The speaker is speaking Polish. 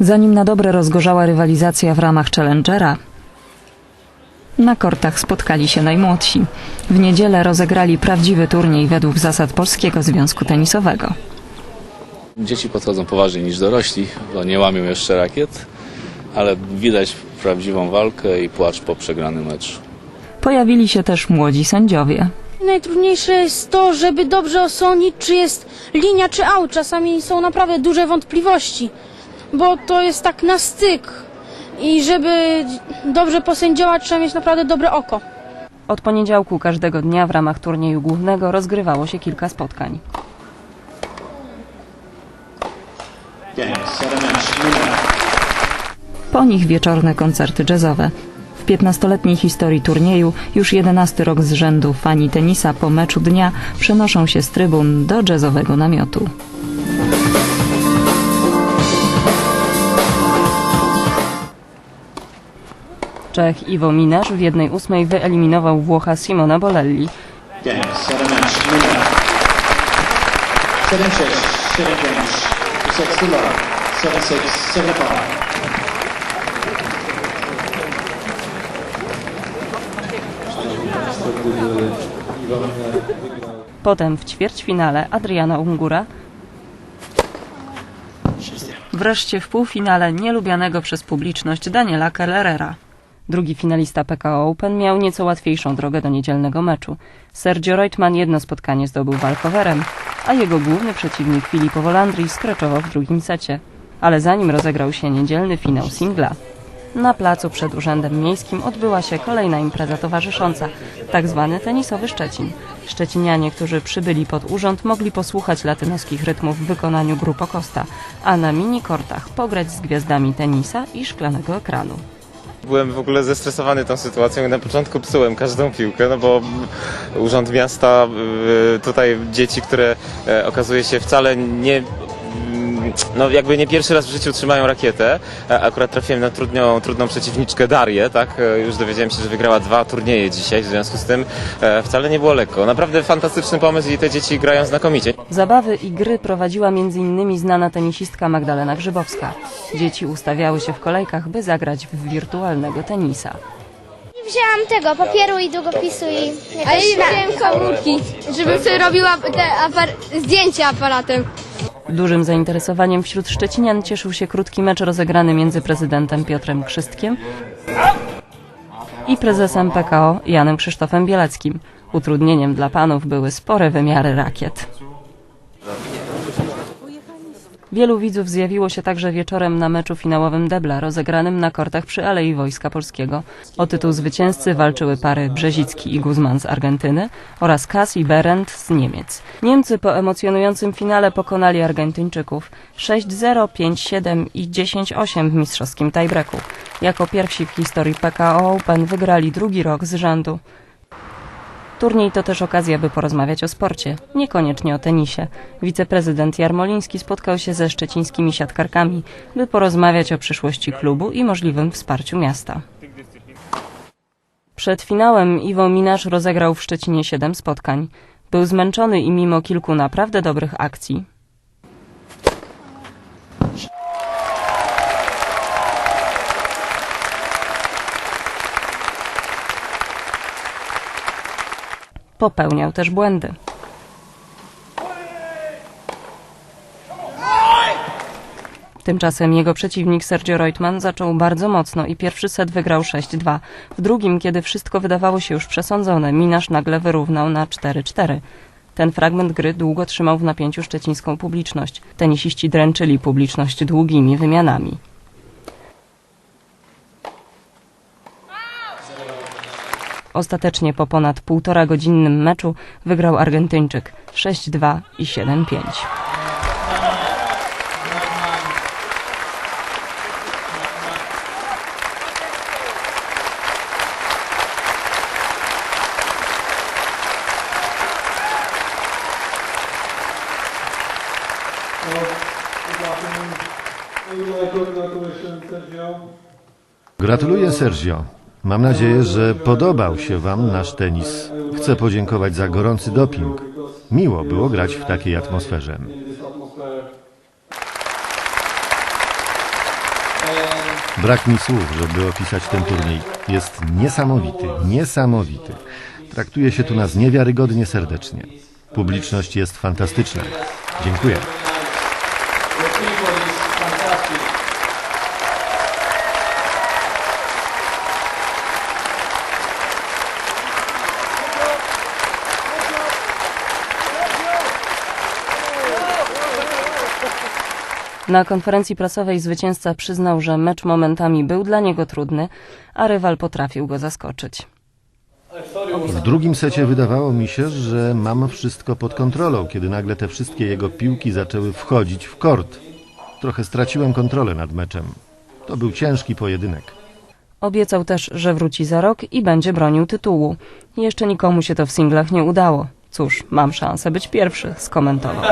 Zanim na dobre rozgorzała rywalizacja w ramach Challengera, na kortach spotkali się najmłodsi. W niedzielę rozegrali prawdziwy turniej według zasad Polskiego Związku Tenisowego. Dzieci podchodzą poważniej niż dorośli, bo nie łamią jeszcze rakiet, ale widać prawdziwą walkę i płacz po przegranym meczu. Pojawili się też młodzi sędziowie. Najtrudniejsze jest to, żeby dobrze osądzić, czy jest linia, czy out. Czasami są naprawdę duże wątpliwości, bo to jest tak na styk. I żeby dobrze posędziować, trzeba mieć naprawdę dobre oko. Od poniedziałku każdego dnia w ramach turnieju głównego rozgrywało się kilka spotkań. Po nich wieczorne koncerty jazzowe. W 15-letniej historii turnieju już 11 rok z rzędu fani tenisa po meczu dnia przenoszą się z trybun do jazzowego namiotu. Czech Iwo Minasz w jednej ósmej wyeliminował Włocha Simona Bolelli. Potem w ćwierćfinale Adriana Ungura. Wreszcie w półfinale nielubianego przez publiczność Daniela Kellerera. Drugi finalista PKO Open miał nieco łatwiejszą drogę do niedzielnego meczu. Sergio Reutemann jedno spotkanie zdobył walkowerem, a jego główny przeciwnik Filippo Volandri skreczował w drugim secie. Ale zanim rozegrał się niedzielny finał singla, na placu przed Urzędem Miejskim odbyła się kolejna impreza towarzysząca, tak zwany tenisowy Szczecin. Szczecinianie, którzy przybyli pod urząd, mogli posłuchać latynoskich rytmów w wykonaniu Grupo Costa, a na mini-kortach pograć z gwiazdami tenisa i szklanego ekranu. Byłem w ogóle zestresowany tą sytuacją i na początku psułem każdą piłkę, no bo Urząd Miasta, y, tutaj dzieci, które e, okazuje się wcale nie no jakby nie pierwszy raz w życiu trzymają rakietę. A Akurat trafiłem na trudną, trudną przeciwniczkę Darię, tak? E, Już dowiedziałem się, że wygrała dwa turnieje dzisiaj, w związku z tym e, wcale nie było lekko. Naprawdę fantastyczny pomysł i te dzieci grają znakomicie. Zabawy i gry prowadziła m.in. znana tenisistka Magdalena Grzybowska. Dzieci ustawiały się w kolejkach, by zagrać w wirtualnego tenisa. Wzięłam tego papieru i długopisu i A ja wziąłem komórki, żebym sobie robiła te apar- zdjęcia aparatem. Dużym zainteresowaniem wśród Szczecinian cieszył się krótki mecz rozegrany między prezydentem Piotrem Krzystkiem i prezesem PKO Janem Krzysztofem Bieleckim. Utrudnieniem dla panów były spore wymiary rakiet. Wielu widzów zjawiło się także wieczorem na meczu finałowym Debla, rozegranym na kortach przy Alei Wojska Polskiego. O tytuł zwycięzcy walczyły pary Brzezicki i Guzman z Argentyny oraz Kass i Berendt z Niemiec. Niemcy po emocjonującym finale pokonali Argentyńczyków 6-0, 5-7 i 10-8 w mistrzowskim tiebreaku. Jako pierwsi w historii PKO Open wygrali drugi rok z rzędu. Turniej to też okazja, by porozmawiać o sporcie, niekoniecznie o tenisie. Wiceprezydent Jarmoliński spotkał się ze szczecińskimi siatkarkami, by porozmawiać o przyszłości klubu i możliwym wsparciu miasta. Przed finałem Iwo Minasz rozegrał w Szczecinie siedem spotkań. Był zmęczony i mimo kilku naprawdę dobrych akcji popełniał też błędy. Tymczasem jego przeciwnik Sergio Reutemann zaczął bardzo mocno i pierwszy set wygrał 6-2. W drugim, kiedy wszystko wydawało się już przesądzone, Minasz nagle wyrównał na 4-4. Ten fragment gry długo trzymał w napięciu szczecińską publiczność. Tenisiści dręczyli publiczność długimi wymianami. Ostatecznie po ponad półtora godzinnym meczu wygrał Argentyńczyk 6-2 i 7-5. Gratuluję Sergio. Mam nadzieję, że podobał się Wam nasz tenis. Chcę podziękować za gorący doping. Miło było grać w takiej atmosferze. Brak mi słów, żeby opisać ten turniej. Jest niesamowity, niesamowity. Traktuje się tu nas niewiarygodnie serdecznie. Publiczność jest fantastyczna. Dziękuję. Na konferencji prasowej zwycięzca przyznał, że mecz momentami był dla niego trudny, a rywal potrafił go zaskoczyć. W drugim secie wydawało mi się, że mam wszystko pod kontrolą, kiedy nagle te wszystkie jego piłki zaczęły wchodzić w kort. Trochę straciłem kontrolę nad meczem. To był ciężki pojedynek. Obiecał też, że wróci za rok i będzie bronił tytułu. Jeszcze nikomu się to w singlach nie udało. Cóż, mam szansę być pierwszy, skomentował.